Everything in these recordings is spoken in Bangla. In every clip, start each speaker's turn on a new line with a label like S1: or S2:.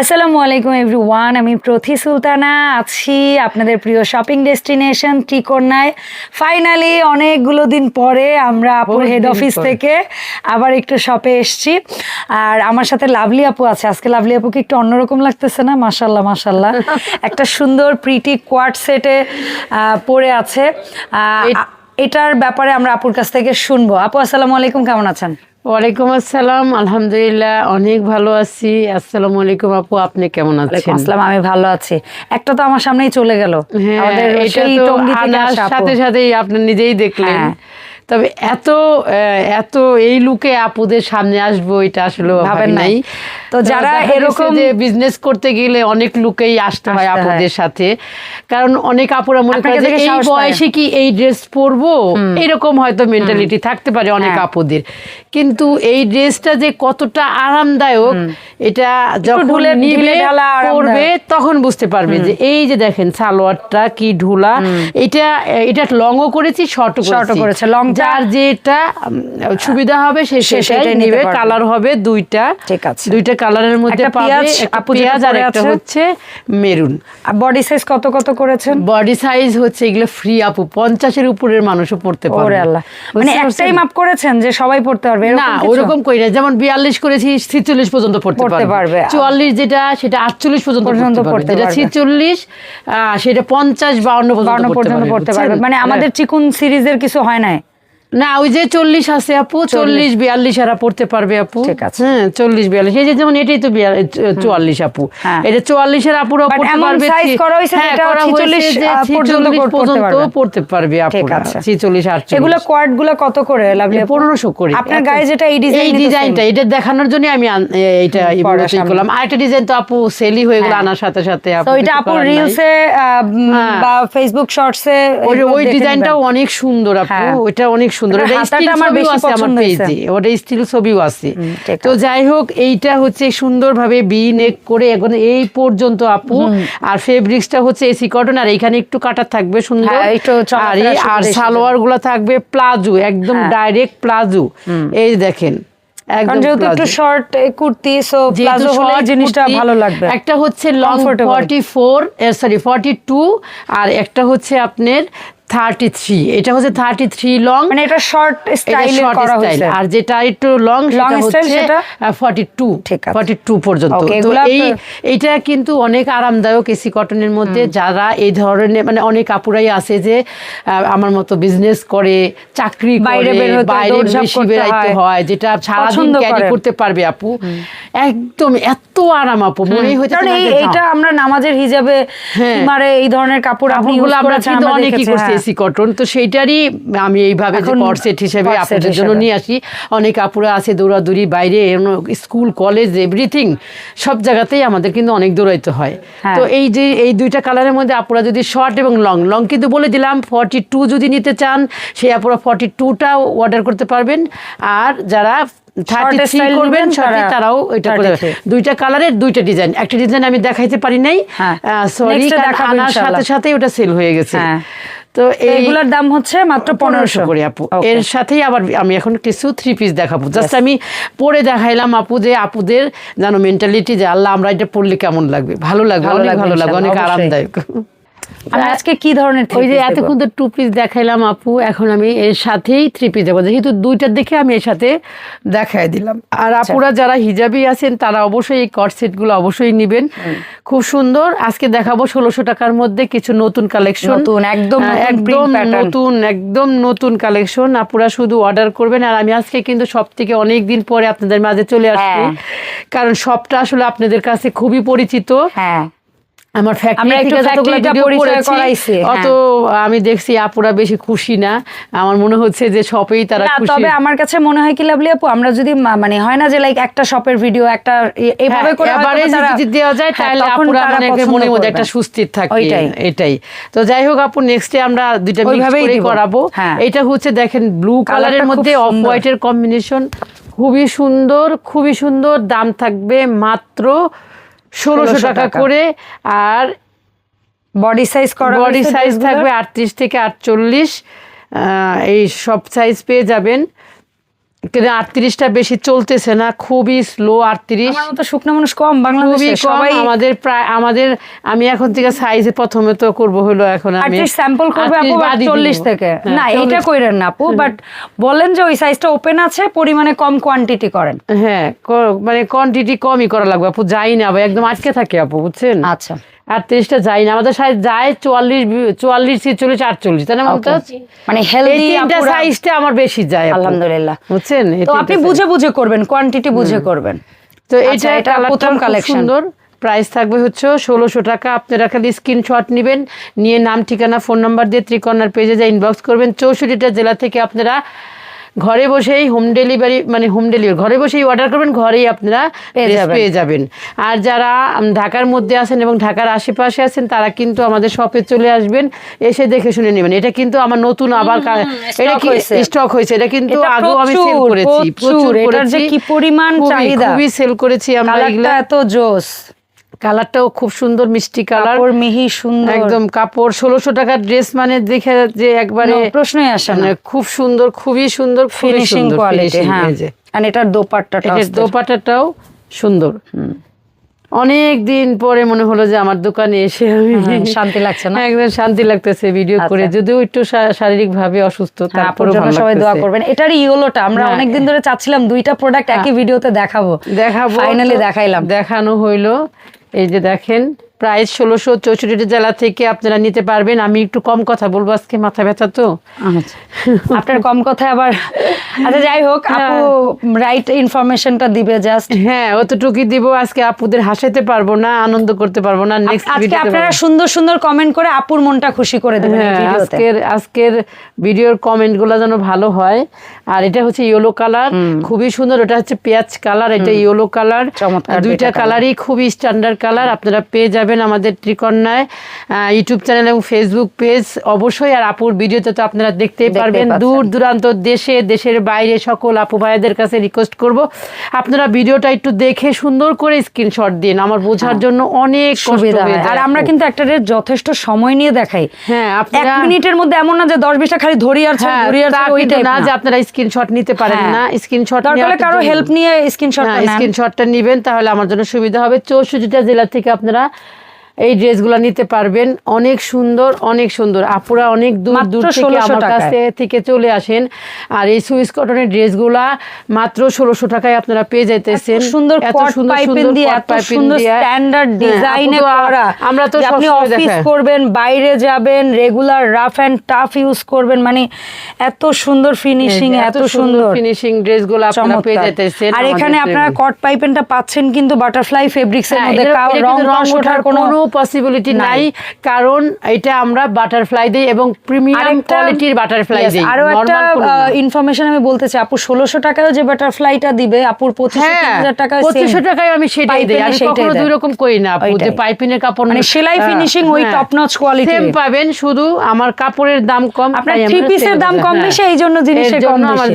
S1: আসসালামু আলাইকুম এভরিওয়ান আমি প্রথি সুলতানা আছি আপনাদের প্রিয় শপিং ডেস্টিনেশন ত্রিকোণায়। ফাইনালি অনেকগুলো দিন পরে আমরা আপুর হেড অফিস থেকে আবার একটু শপে এসেছি। আর আমার সাথে লাভলি আপু আছে। আজকে লাভলি আপুকে একটু অন্যরকম লাগতেছে না? মাশাল্লাহ মাশাল্লাহ একটা সুন্দর প্রিটি কোয়ার্ট সেটে পরে আছে। এটার ব্যাপারে আমরা আপুর কাছ থেকে শুনব। আপু আসসালাম আলাইকুম কেমন আছেন?
S2: ওয়ালাইকুম আসসালাম আলহামদুলিল্লাহ অনেক ভালো আছি। আসসালামু আলাইকুম আপু আপনি কেমন আছেন?
S1: আসসালাম আমি ভালো আছি। একটা তো আমার সামনেই চলে গেল।
S2: হ্যাঁ
S1: আমাদের।
S2: সাথে সাথেই আপনি নিজেই দেখলেন।
S1: হ্যাঁ।
S2: তবে এত এত এই লুকে আপুদের সামনে আসব এটা আসলে
S1: ভাবেন নাই। তো যারা এরকম-
S2: যে বিজনেস করতে গেলে অনেক লুকেই আসতে হয় আপুদের সাথে। কারণ অনেক আপুরা মনে করে যে এই বয়সে কি এই ড্রেস পরবো? এরকম হয়তো মেন্টালিটি থাকতে পারে অনেক
S1: হ্যাঁ।
S2: আপুদের। কিন্তু এই ড্রেসটা যে কতটা আরামদায়ক এটা যখন নিবে
S1: আরামদায়ক।
S2: পরবে তখন বুঝতে পারবে যে এই যে দেখেন সালোয়ারটা কি ঢুলা। এটা এটা লংও করেছি শর্টও
S1: করেছে, টা-
S2: যার যেটা সুবিধা হবে সে সেটাই নিবে। কালার হবে দুইটা।
S1: ঠিক আছে।
S2: দুইটা কালারের মধ্যে পাবে
S1: পেঁয়াজ,
S2: আর একটা হচ্ছে মেরুন।
S1: বডি সাইজ কত কত করেছেন?
S2: বডি সাইজ হচ্ছে এগুলো ফ্রি আপু। পঞ্চাশের উপরের মানুষও পড়তে
S1: ওরে আল্লাহ। মানে একটাই মাপ করেছেন যে সবাই পড়তে পারবে?
S2: না ওরকম করি না। যেমন বিয়াল্লিশ করেছি ছিচল্লিশ পর্যন্ত পড়তে
S1: পারবে।
S2: পারবে। চুয়াল্লিশ যেটা সেটা আটচল্লিশ পর্যন্ত
S1: পর্যন্ত
S2: পড়তে পারবে যেটা
S1: পারবে।
S2: ছিচল্লিশ সেটা পঞ্চাশ বাউন্ন
S1: বাউন্ন
S2: পর্যন্ত
S1: পর্যন্ত পড়তে পারবে। মানে আমাদের চিকুন সিরিজের কিছু হয় নাই।
S2: না ওই যে চল্লিশ আছে আপু চল্লিশ বিয়াল্লিশ এরা পড়তে পারবে আপু
S1: ঠিক আছে।
S2: হ্যাঁ চল্লিশ বিয়াল্লিশ এই যে যেমন এটাই তো চুয়াল্লিশ আপু। এটা চুয়াল্লিশের আপুরা পড়তে পারবে
S1: size
S2: ছি-
S1: করা হয়েছে যেটা
S2: করা হয়েছে
S1: 46
S2: যে
S1: আহ, পর্যন্ত পড়তে পারবে।
S2: ছিচল্লিশ আটচল্লিশ
S1: এগুলো কোয়ার্ডগুলো কত করে লাভলি
S2: পনেরোশো করে
S1: আপনার গায়ে যেটা এই ডিজাইন
S2: এই ডিজাইনটা এটা দেখানোর জন্য আমি এইটা
S1: পরা
S2: এগুলোতেই
S1: সামনে।
S2: করলাম ডিজাইন তো আপু সেলই হয়ে গেল
S1: হ্যাঁ।
S2: আনার সাথে সাথে আপু
S1: এটা
S2: নাই।
S1: রিলসে
S2: হ্যাঁ।
S1: বা ফেসবুক শর্টসে
S2: ওই ওই ডিজাইনটাও অনেক সুন্দর আপু
S1: হ্যাঁ।
S2: ওইটা অনেক সুন্দর।
S1: আমার বেশি পছন্দ হয়েছে।
S2: ওটা স্টিল ছবিও আছে। তো যাই হোক এইটা হচ্ছে সুন্দরভাবে বি নেক করে এখন এই পর্যন্ত আপু। আর ফেব্রিক্সটা হচ্ছে এসি কটন আর এখানে একটু কাটা থাকবে সুন্দর।
S1: হ্যাঁ,
S2: আর সালোয়ারগুলা থাকবে প্লাজো একদম
S1: হ্যাঁ।
S2: Direct palazzo. এই দেখেন
S1: কারণ
S2: একদম
S1: যেহেতু একটু শর্ট কুর্তি সো প্লাজো হলে জিনিসটা ভালো লাগবে।
S2: একটা হচ্ছে long
S1: Comfortable.
S2: Forty four sorry forty two আর একটা হচ্ছে আপনার থার্টি থ্রি এটা হচ্ছে থার্টি থ্রি লং
S1: মানে এটা শর্ট স্টাইলে করা হয়েছে।
S2: আর যেটা একটু লং সেটা হচ্ছে? ফর্টি টু ফর্টি টু পর্যন্ত। তো এই এইটা কিন্তু অনেক আরামদায়ক এসি কটনের মধ্যে। যারা এই ধরনের মানে অনেক আপুরাই আছে যে আমার মতো বিজনেস করে চাকরি
S1: বাইরে
S2: করে বাইরে বেশি
S1: করতে হয়।
S2: হয় যেটা সারাদিন ক্যারি করতে পারবে আপু। একদম এত আরাম আপু
S1: মনে
S2: না
S1: এই আমরা নামাজের হিজাবে
S2: হ্যাঁ।
S1: মারে এই ধরনের কাপড় আপনি
S2: আমরা অনেকই করছি।
S1: হ্যাঁ।
S2: কটন তো সেইটারই আমি এইভাবে যে কর্সেট হিসেবে আপনাদের জন্য নিয়ে আসি অনেক আপুরা আছে দৌড়াদৌড়ি বাইরে স্কুল কলেজ এভরিথিং সব জায়গাতেই আমাদের কিন্তু অনেক দৌড়াইতে হয়
S1: হ্যাঁ।
S2: তো এই যে এই দুইটা কালারের মধ্যে আপুরা যদি শর্ট এবং লং লং কিন্তু বলে দিলাম ফর্টি টু যদি নিতে চান সেই আপুরা ফর্টি টুটাও অর্ডার করতে পারবেন আর যারা থার্টি থ্রি করবেন তারাও এটা করে দুইটা কালারের দুইটা ডিজাইন একটা ডিজাইন আমি দেখাইতে পারি নাই
S1: হ্যাঁ।
S2: সরি আনার সাথে
S1: ইনশাআল্লাহ।
S2: ওটা সেল হয়ে গেছে
S1: হ্যাঁ।
S2: তো
S1: এইগুলোর দাম হচ্ছে মাত্র
S2: পনেরোশো করে আপু। এর সাথেই আবার আমি এখন কিছু থ্রি পিস দেখাবো। জাস্ট আমি পরে দেখাইলাম আপু যে আপুদের যেন মেন্টালিটি যে আল্লাহ আমরা এটা পড়লে কেমন লাগবে? ভালো লাগবে
S1: ভালো
S2: অনেক
S1: লাগবে
S2: ভালো লাগবে অনেক আরামদায়ক।
S1: আমি আজকে কি ধরনের
S2: ওই যে? এতক্ষণ তো টু পিস দেখাইলাম আপু এখন আমি এর সাথেই থ্রি পিস দেবো। যেহেতু দুইটার দেখে আমি এর সাথে দেখাই দিলাম। আর
S1: আচ্ছা।
S2: আপুরা যারা হিজাবি আছেন তারা অবশ্যই এই কট সেটগুলো অবশ্যই নেবেন। খুব সুন্দর। আজকে দেখাবো ষোলোশো টাকার মধ্যে কিছু নতুন কালেকশন
S1: নতুন, একদম
S2: একদম নতুন একদম নতুন কালেকশন আপুরা শুধু অর্ডার করবেন। আর আমি আজকে কিন্তু সব থেকে অনেক দিন পরে আপনাদের মাঝে চলে আসছি।
S1: হ্যাঁ।
S2: কারণ সবটা আসলে আপনাদের কাছে খুবই পরিচিত।
S1: হ্যাঁ।
S2: আমার ফ্যাক্টরি
S1: আমরা একটু
S2: থেকে যতগুলো
S1: factory-টা
S2: ভিডিও করেছি
S1: হ্যাঁ।
S2: অত আমি দেখছি আপুরা বেশি খুশি না। আমার মনে হচ্ছে যে শপেই তারা খুশি।
S1: তবে আমার কাছে মনে হয় কি লাভলি আপু আমরা যদি মানে হয় না যে লাইক একটা শপের ভিডিও একটা এইভাবে করে
S2: এবারে যদি দেওয়া যায়
S1: হ্যাঁ,
S2: তাহলে আপুরা মানে মধ্যে একটা সুস্থির থাকে এটাই। তো যাই হোক আপু নেক্সটে আমরা দুইটা মিক্স করে করাবো।
S1: হ্যাঁ।
S2: এটা হচ্ছে দেখেন ব্লু কালারের মধ্যে অফ হোয়াইটের কম্বিনেশন খুবই সুন্দর খুবই সুন্দর দাম থাকবে মাত্র ষোলোশো টাকা। করে আর
S1: বডি সাইজ করা
S2: বডি সাইজ থাকবে আটত্রিশ থেকে আটচল্লিশ এই সব সাইজ পেয়ে যাবেন আটত্রিশটা বেশি চলতেছে না খুবই স্লো আটত্রিশ।
S1: আমার মতো শুকনো মানুষ কম বাংলাদেশে সবাই
S2: আমাদের প্রায় আমাদের আমি এখন থেকে সাইজে প্রথমে তো করব হলো এখন আমি
S1: স্যাম্পল করবে
S2: 38
S1: আপু
S2: বাদই
S1: চল্লিশ। থেকে।
S2: হ্যাঁ,
S1: না
S2: 40
S1: এটা কইরেন না আপু বাট বলেন যে ওই সাইজটা ওপেন আছে পরিমাণে কম কোয়ান্টিটি করেন।
S2: হ্যাঁ মানে কোয়ান্টিটি কমই করা লাগবে আপু যাই না ভাই একদম আটকে থাকে আপু বুঝছেন?
S1: আচ্ছা।
S2: আটত্রিশটা যাই না। আমাদের সাইজ যায় চুয়াল্লিশ চুয়াল্লিশ ছেচল্লিশ আটচল্লিশ তাই না
S1: মানে
S2: এই
S1: হেলদি
S2: তিনটা সাইজটা আমার বেশি যায়।
S1: আলহামদুলিল্লাহ।
S2: বুঝছেন?
S1: তো আপনি বুঝে বুঝে করবেন কোয়ান্টিটি বুঝে করবেন।
S2: তো
S1: আচ্ছা,
S2: এটা
S1: এটা প্রথম কালেকশন
S2: সুন্দর। প্রাইস থাকবে হচ্ছে ষোলোশো টাকা। আপনারা খালি স্ক্রিনশট নেবেন নিয়ে নাম ঠিকানা ফোন নাম্বার দিয়ে ত্রিকর্ণার পেজে যা ইনবক্স করবেন চৌষট্টিটা জেলা থেকে আপনারা ঘরে বসেই হোম ডেলিভারি মানে হোম ডেলিভারি ঘরে বসেই অর্ডার করবেন ঘরেই আপনারা
S1: পেয়ে যাবেন।
S2: আর যারা ঢাকার মধ্যে আছেন এবং ঢাকার আশেপাশে আছেন তারা কিন্তু আমাদের শপে চলে আসবেন এসে দেখে শুনে নেবেন। এটা কিন্তু আমার নতুন আবার এটা কি স্টক হয়েছে? এটা কিন্তু আগেও আমি সেল করেছি
S1: প্রচুর। এটার যে কি পরিমাণ চাহিদা।
S2: খুবই সেল করেছি আমরা এগুলা।
S1: এত জোস।
S2: কালারটাও খুব সুন্দর মিষ্টি কালার।
S1: কাপড় মিহি সুন্দর।
S2: একদম কাপড় ষোলোশো টাকার ড্রেস মানে দেখে যে একবারে
S1: প্রশ্নই আসে না।
S2: মানে খুব সুন্দর খুবই সুন্দর
S1: ফিনিশিং কোয়ালিটি হ্যাঁ। আর এটার দোপাট্টাটা
S2: এটার দোপাটাটাও সুন্দর। অনেক দিন পরে মনে হলো যে আমার দোকানে এসে আমি
S1: হ্যাঁ, শান্তি লাগছে না?
S2: একদম শান্তি লাগতেছে ভিডিও করে।
S1: আচ্ছা।
S2: যদিও একটু শারীরিক ভাবে অসুস্থ
S1: হ্যাঁ,
S2: তারপরে
S1: সবাই দোয়া করবেন। এটার ইয়েলোটা আমরা
S2: হ্যাঁ।
S1: অনেকদিন ধরে চাচ্ছিলাম দুইটা প্রোডাক্ট একই ভিডিওতে দেখাবো।
S2: দেখাবো
S1: ফাইনালি দেখাইলাম।
S2: দেখানো হইল। এই যে দেখেন প্রাইস ষোলোশো চৌষট্টি জেলা থেকে আপনারা নিতে পারবেন। আমি একটু কম কথা বলব আজকে মাথা ব্যথা তো।
S1: আচ্ছা। আপনার কম কথায় আবার আচ্ছা যাই হোক আপু রাইট ইনফরমেশনটা দিবে জাস্ট
S2: হ্যাঁ অতটুকুই দিব আজকে আপুদের হাসাতে পারব না আনন্দ করতে পারব না নেক্সট
S1: আজকে আপনারা সুন্দর সুন্দর কমেন্ট করে আপুর মনটা খুশি করে দেবেন
S2: হ্যাঁ আজকের আজকের ভিডিওর কমেন্টগুলো যেন ভালো হয়। আর এটা হচ্ছে ইয়েলো কালার খুবই সুন্দর ওটা হচ্ছে পেঁয়াজ কালার এটা ইয়েলো কালার দুইটা কালারই খুবই স্ট্যান্ডার্ড কালার আপনারা পেয়ে যাবেন। আমাদের ত্রিকন্যায় ইউটিউব চ্যানেল এবং ফেসবুক পেজ অবশ্যই আর আপুর ভিডিওতে তো আপনারা দেখতেই পারবেন। দূর দূরান্ত দেশে দেশের বাইরে সকল আপু ভাইদের কাছে রিকোয়েস্ট করব। আপনারা ভিডিওটা একটু দেখে সুন্দর করে স্ক্রিনশট দিন। আমার বোঝার জন্য অনেক
S1: হ্যাঁ। সুবিধা আর আমরা কিন্তু একটা যথেষ্ট সময় নিয়ে দেখাই।
S2: হ্যাঁ
S1: এক মিনিটের মধ্যে এমন না যে দশ বিশটা খালি ধরি আর
S2: হ্যাঁ,
S1: ধরি আর
S2: না যে আপনারা স্ক্রিনশট নিতে পারেন
S1: হ্যাঁ।
S2: না। স্ক্রিনশট
S1: দরকার কারও হেল্প নিয়ে স্ক্রিনশট
S2: হ্যাঁ স্ক্রিনশটটা নেবেন তাহলে আমার জন্য সুবিধা হবে। চৌষট্টিটা জেলা থেকে আপনারা এই ড্রেসগুলো নিতে পারবেন। অনেক সুন্দর অনেক সুন্দর। আপুরা অনেক দূর দূর থেকে আমার কাছে থেকে চলে আসেন। আর এই সুইস কটনের ড্রেসগুলা মাত্র ষোলোশো টাকায় আপনারা পেয়ে যাইতেছেন।
S1: এত সুন্দর এত
S2: piping
S1: সুন্দর স্ট্যান্ডার্ড ডিজাইনে করা।
S2: আমরা তো
S1: আপনি অফিস করবেন বাইরে যাবেন regular rough and tough use করবেন মানে এত সুন্দর ফিনিশিং এত সুন্দর
S2: ফিনিশিং ড্রেসগুলো আপনারা পেয়ে যাইতেছেন
S1: আর এখানে আপনারা কট পাইপেনটা পাচ্ছেন কিন্তু বাটারফ্লাই ফেব্রিক্স এর
S2: হ্যাঁ,
S1: মধ্যে রং ওঠার কোনো
S2: পসিবিলিটি
S1: নাই।
S2: কারণ এটা আমরা বাটারফ্লাই দিই এবং প্রিমিয়াম কোয়ালিটির বাটারফ্লাই দিই
S1: আরও একটা। ইনফরমেশন আমি বলতে চাই। আপু ষোলোশো টাকায় যে বাটারফ্লাইটা দিবে আপুর পঁচিশশো
S2: হ্যাঁ
S1: হাজার টাকায়
S2: পঁচিশশো টাকায় আমি সেটাই দিই। আমি কখনো দুই রকম করি না আপু যে পাইপিনের কাপড়
S1: মানে সেলাই finishing ওই top notch quality
S2: সেম পাবেন শুধু আমার কাপড়ের দাম কম
S1: আপনার থ্রি পিসের দাম কম
S2: হ্যাঁ।
S1: বেশি এই জন্য জিনিসের কম বেশি।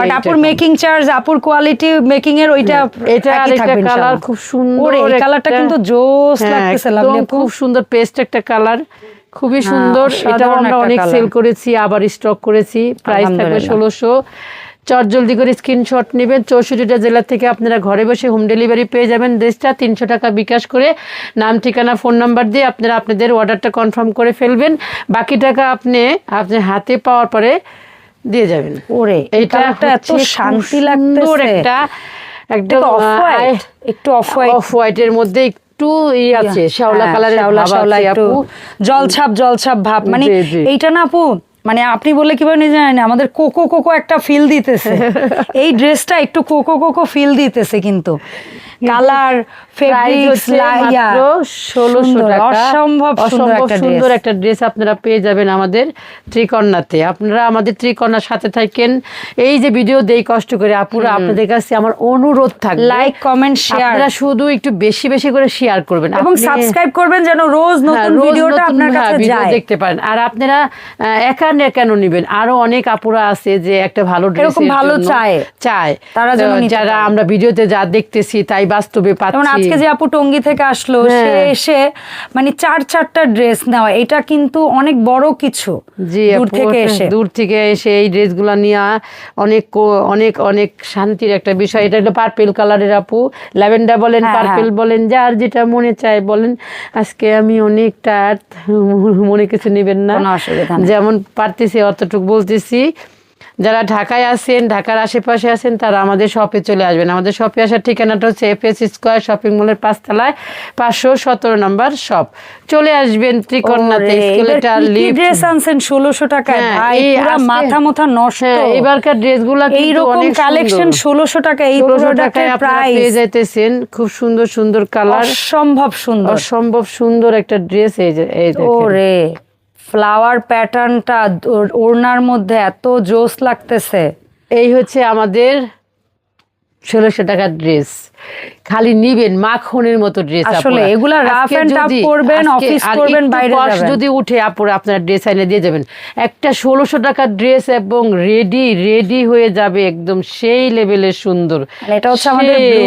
S1: বাট আপুর মেকিং চার্জ আপুর কোয়ালিটি মেকিং এর ওইটা
S2: এটা আরেকটা কালার খুব সুন্দর
S1: এই কালারটা কিন্তু জোস
S2: হ্যাঁ,
S1: লাগতেছে
S2: একদম খুব সুন্দর পেস্ট একটা কালার খুবই
S1: হ্যাঁ,
S2: সুন্দর। এটাও আমরা অনেক সেল করেছি আবার স্টক করেছি। প্রাইস থাকবে ষোলোশো। চট জলদি করে স্ক্রিনশট নেবেন। চৌষট্টিটা জেলা থেকে আপনারা ঘরে বসে হোম ডেলিভারি পেয়ে যাবেন। ড্রেসটা তিনশো টাকা বিকাশ করে। নাম ঠিকানা ফোন নাম্বার দিয়ে আপনারা আপনাদের অর্ডারটা কনফার্ম করে ফেলবেন। বাকি টাকা আপনি আপনি হাতে পাওয়ার পরে দিয়ে যাবেন।
S1: ওরে কালারটা এত শান্তি লাগতেছে।
S2: একটা একদম
S1: একটু অফ হোয়াইট একটু অফ হোয়াইট
S2: অফ হোয়াইটের মধ্যে একটু ই আছে শ্যাওলা কালারের
S1: হ্যাঁ, শ্যাওলা শ্যাওলা একটু জলছাপ জলছাপ ভাব। মানে। এইটা না আপু মানে আপনি বলে কি বলেন জানেন আমাদের কোকো কোকো একটা ফিল দিতেছে। এই ড্রেসটা একটু কোকো কোকো ফিল দিতেছে কিন্তু। কালার ফেব্রিক্স
S2: মাত্র ষোলোশো টাকা।
S1: অসম্ভব সুন্দর একটা
S2: সুন্দর
S1: ড্রেস
S2: একটা ড্রেস আপনারা পেয়ে যাবেন আমাদের ত্রিকন্যাতে আপনারা আমাদের ত্রিকন্যার সাথে থাকেন। এই যে ভিডিও দেই কষ্ট করে আপুরা আপনাদের কাছে আমার অনুরোধ থাকবে।
S1: লাইক কমেন্ট শেয়ার
S2: আপনারা শুধু একটু বেশি বেশি করে শেয়ার করবেন।
S1: এবং সাবস্ক্রাইব করবেন যেন রোজ
S2: হ্যাঁ,
S1: নতুন ভিডিওটা আপনার
S2: হ্যাঁ,
S1: কাছে যায়।
S2: দেখতে পারেন। আর আপনারা একা নে- কেন নিবেন? আরও অনেক আপুরা আছে যে একটা ভালো ড্রেস
S1: এরকম ভালো চায়।
S2: চায়।
S1: তারা
S2: যারা। আমরা ভিডিওতে যা দেখতেছি তাই বাস্তবে
S1: যেমন আজকে যে আপু টঙ্গি থেকে আসলো সে
S2: হ্যাঁ।
S1: এসে মানে চার চারটা ড্রেস নেওয়া এটা কিন্তু অনেক বড় কিছু দূর থেকে এসে।
S2: দূর থেকে এসে এই ড্রেসগুলো নিয়ে অনেক অনেক অনেক শান্তির একটা বিষয়। এটা হলো পার্পেল কালারের আপু। ল্যাভেন্ডার বলেন
S1: হ্যাঁ,
S2: পার্পেল বলেন যার যেটা মনে চায় বলেন। আজকে আমি অনেক টায়ার্ড মনে কিছু নেবেন না। যেমন পারতেছি অতটুকু বলতেছি। যারা ঢাকায় আছেন ঢাকার আশেপাশে আছেন তারা আমাদের শপে চলে আসবেন। আমাদের শপে আসার ঠিকানাটা হচ্ছে এফএস স্কোয়ার শপিং মলের পাঁচতলায় পাঁচশো সতেরো নম্বর শপ চলে আসবেন ত্রিকন্যাতে স্কেলেটার লিফট
S1: ড্রেস আনছেন ষোলোশো টাকায়?
S2: হ্যাঁ,
S1: মাথা মাথা নষ্ট।
S2: হ্যাঁ এবারকার ড্রেসগুলো
S1: এইরকম কালেকশন ষোলোশো টাকা এই
S2: টাকায় আপনারা পেয়ে যাইতেছেন খুব সুন্দর সুন্দর কালার
S1: অসম্ভব সুন্দর।
S2: অসম্ভব সুন্দর একটা ড্রেস এই যে
S1: ওরে। ফ্লাওয়ার প্যাটার্নটা ওড়নার মধ্যে এত জোস লাগতেছে।
S2: এই হচ্ছে আমাদের ষোলোশো টাকার ড্রেস খালি নিবেন মাখনের মতো ড্রেস
S1: আসলে এগুলা rough and tough পরবেন, office করবেন, বাইরে যাবেন।
S2: যদি উঠে আপুর আপনার ড্রেস আইনে দিয়ে যাবেন। একটা ষোলোশো টাকার ড্রেস এবং রেডি রেডি হয়ে যাবে একদম সেই লেভেলের সুন্দর।
S1: মানে এটা হচ্ছে আমাদের
S2: সেই,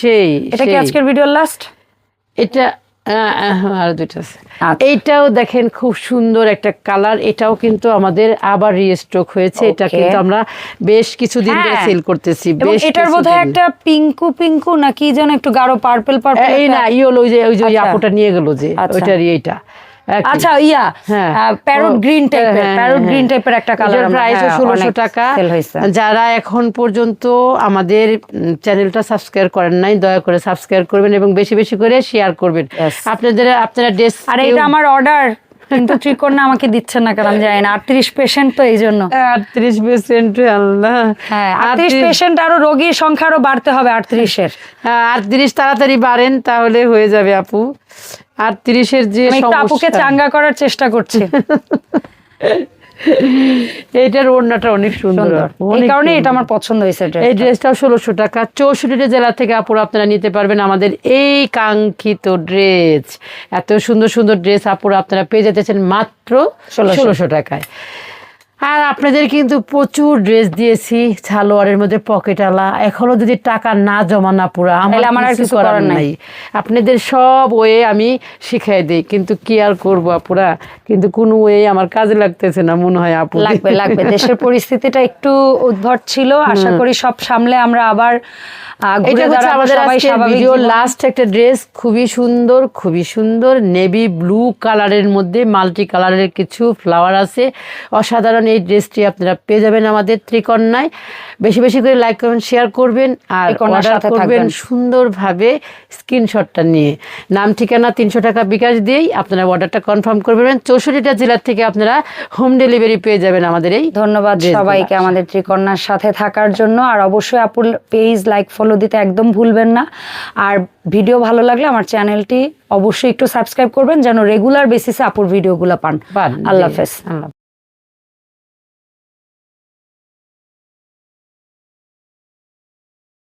S2: সেই
S1: এটা কি আজকের ভিডিওর লাস্ট
S2: এটা আরও দুইটা আছে
S1: আচ্ছা।
S2: এইটাও দেখেন খুব সুন্দর একটা কালার এটাও কিন্তু আমাদের আবার রিস্টক হয়েছে এটা কিন্তু আমরা বেশ কিছুদিন ধরে
S1: হ্যাঁ।
S2: সেল করতেছি বেশ
S1: এটার বোধহয় একটা পিঙ্কু পিঙ্কু নাকি যেন একটু গাঢ় পার্পল পার্পল
S2: এই না ইয়েলো ওই যে ওই যে ওই
S1: আচ্ছা।
S2: আপুটা নিয়ে গেল যে ওইটারই এইটা।
S1: আচ্ছা ইয়া
S2: হ্যাঁ।
S1: প্যারোট গ্রিন টাইপের
S2: হ্যাঁ,
S1: প্যারোট
S2: হ্যাঁ,
S1: গ্রিন টাইপের একটা কালার
S2: প্রাইস ষোলোশো টাকা। যারা এখন পর্যন্ত আমাদের চ্যানেলটা সাবস্ক্রাইব করেন নাই দয়া করে সাবস্ক্রাইব করবেন এবং বেশি বেশি করে শেয়ার করবেন। আপনাদের আপনারা ড্রেস
S1: আর এটা আমার অর্ডার কিন্তু ত্রিকন্যা আমাকে দিচ্ছেন না কারণ জানি না আটত্রিশ পেশেন্ট তো এই জন্য
S2: আটত্রিশ পার্সেন্ট আল্লাহ।
S1: হ্যাঁ আটত্রিশ পেশেন্ট আরও রোগীর সংখ্যা আরও বাড়তে হবে আটত্রিশের।
S2: আটত্রিশ তাড়াতাড়ি বাড়েন তাহলে হয়ে যাবে আপু। আটত্রিশের যে
S1: আপুকে চাঙ্গা করার চেষ্টা করছি।
S2: এইটার ওড়নাটা অনেক সুন্দর।
S1: এই কারণে এটা আমার পছন্দ হয়েছে
S2: এই
S1: ড্রেসটা
S2: ষোলোশো টাকা। চৌষট্টি জেলা থেকে আপুরা আপনারা নিতে পারবেন আমাদের এই কাঙ্ক্ষিত ড্রেস। এত সুন্দর সুন্দর ড্রেস আপুরা আপনারা পেয়ে যেতেছেন মাত্র
S1: 1600
S2: ষোলোশো টাকায়। আর আপনাদের কিন্তু প্রচুর ড্রেস দিয়েছি সালোয়ারের মধ্যে পকেটালা এখনও যদি টাকা না জমা না পুরা
S1: আমার আর কিছু করার নাই।
S2: আপনাদের সব ওয়ে আমি শিখাই দিই কিন্তু কি আর করব আপুরা? কিন্তু কোনো ওয়ে আমার কাজে লাগতেছে না মনে হয় আপু।
S1: লাগবে লাগবে। দেশের পরিস্থিতিটা একটু উদ্ভট ছিল আশা করি সব সামলে আমরা আবার
S2: এটা হচ্ছে আমাদের
S1: সবাই
S2: আজকের
S1: স্বাভাবিক
S2: ভিডিও লাস্ট একটা ড্রেস খুবই সুন্দর খুবই সুন্দর নেভি ব্লু কালারের মধ্যে মাল্টি কালারের কিছু ফ্লাওয়ার আছে। অসাধারণ এই ড্রেসটি আপনারা পেয়ে যাবেন আমাদের ত্রিকন্যায় বেশি বেশি করে লাইক করবেন শেয়ার করবেন আর অর্ডার করবেন সুন্দরভাবে স্ক্রিনশটটা নিয়ে। নাম ঠিকানা তিনশো টাকা বিকাশ দিয়েই আপনারা অর্ডারটা কনফার্ম করবেন চৌষট্টিটা জেলার থেকে আপনারা হোম ডেলিভারি পেয়ে যাবেন আমাদের এই
S1: ধন্যবাদ সবাইকে আমাদের ত্রিকন্যার সাথে থাকার জন্য। আর অবশ্যই আপুর পেজ লাইক ফলো দিতে একদম ভুলবেন না। আর ভিডিও ভালো লাগলে আমার চ্যানেলটি অবশ্যই একটু সাবস্ক্রাইব করবেন যেন রেগুলার বেসিসে আপুর ভিডিওগুলো পান, আল্লাহ হাফেজ।
S2: আল্লাহ